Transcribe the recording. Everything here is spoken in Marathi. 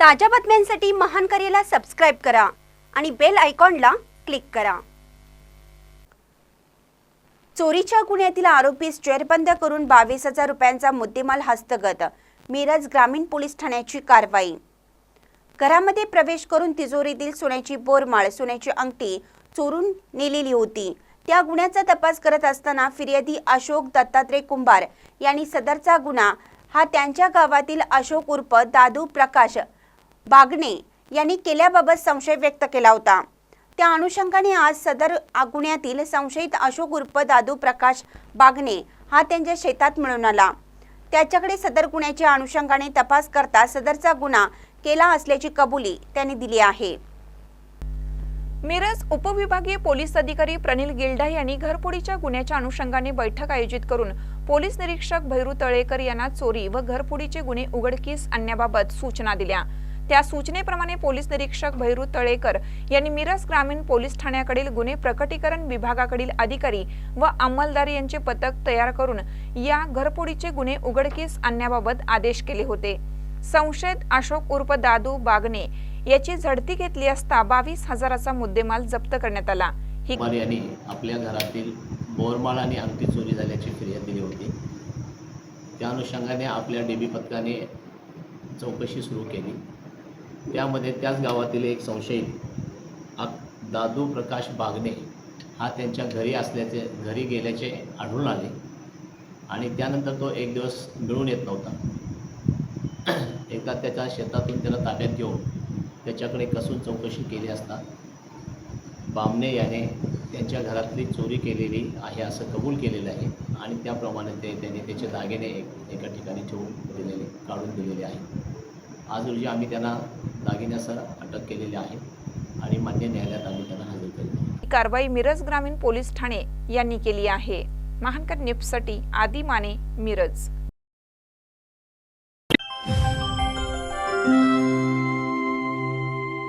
ताज्या बातम्यांसाठी महान करेला सबस्क्राईब करा आणि बेल आयकॉनला क्लिक करा. चोरीच्या गुन्ह्यातील आरोपीस जेरबंद करून बावीस हजार रुपयांचा मुद्देमाल हस्तगत मिरज ग्रामीण पोलीस ठाण्याची कारवाई. घरामध्ये प्रवेश करून तिजोरीतील सोन्याची बोरमाळ सोन्याची अंगठी चोरून नेलेली होती. त्या गुन्ह्याचा तपास करत असताना फिर्यादी अशोक दत्तात्रय कुंभार यांनी सदरचा गुन्हा हा त्यांच्या गावातील अशोक उर्फ दादू प्रकाश बागणे यांनी केल्याबाबत संशय व्यक्त केला होता. त्या अनुषंगाने आज सदर गुन्ह्यातील संशयित अशोक उर्फ दादू प्रकाश बागणे हा त्यांच्या शेतात मिळून आला. त्याच्याकडे सदर गुन्ह्याच्या अनुषंगाने तपास करता सदरचा गुन्हा केला असल्याची कबुली त्यांनी दिली आहे. मिरज उपविभागीय पोलीस अधिकारी प्रनिल गिल्डा यांनी घरफोडीच्या गुन्ह्याच्या अनुषंगाने बैठक आयोजित करून पोलीस निरीक्षक भैरू तळेकर यांना चोरी व घरफोडीचे गुन्हे उघडकीस आणण्याबाबत सूचना दिल्या. त्या सूचनेप्रमाणे पोलीस निरीक्षक भैरू तळेकर यांनी मिरज ग्रामीण पोलीस ठाण्याकडील गुन्हे प्रकटीकरण विभागाकडील अधिकारी व अंमलदार यांचे पथक तयार करून या घरपोडीचे गुन्हे उघडकीस आणण्याबाबत आदेश केले होते. संशयित अशोक उर्फ दादू बागणे याची झडती घेतली असता बावीस हजाराचा मुद्देमाल जप्त करण्यात आला. ही यांनी आपल्या घरातील बोरमाळ आणि अंगठी चोरी झाल्याची फिर्याद दिली होती. त्या अनुषंगाने आपल्या डी बी पथकाने चौकशी सुरू केली. त्यामध्ये त्याच गावातील एक संशयित दादू प्रकाश बागणे हा त्यांच्या घरी असल्याचे घरी गेल्याचे आढळून आले. आणि त्यानंतर तो एक दिवस मिळून येत नव्हता. एकदा त्याच्या शेतातून त्याला ताब्यात घेऊन त्याच्याकडे कसून चौकशी केली असता बामणे याने त्यांच्या घरातली चोरी केलेली आहे असं कबूल केलेलं आहे आणि त्याप्रमाणे ते त्यांनी त्याचे दागिने एक एका ठिकाणी ठेवून दिलेले काढून दिलेले आहे. आज रोजी आम्ही त्यांना दागिन्यासह अटक केलेली आहे आणि मान्य न्यायालयात आम्ही त्यांना हजर केले ही कारवाई मिरज ग्रामीण पोलीस ठाणे यांनी केली आहे. महानकर निपसाठी आदी माने मिरज.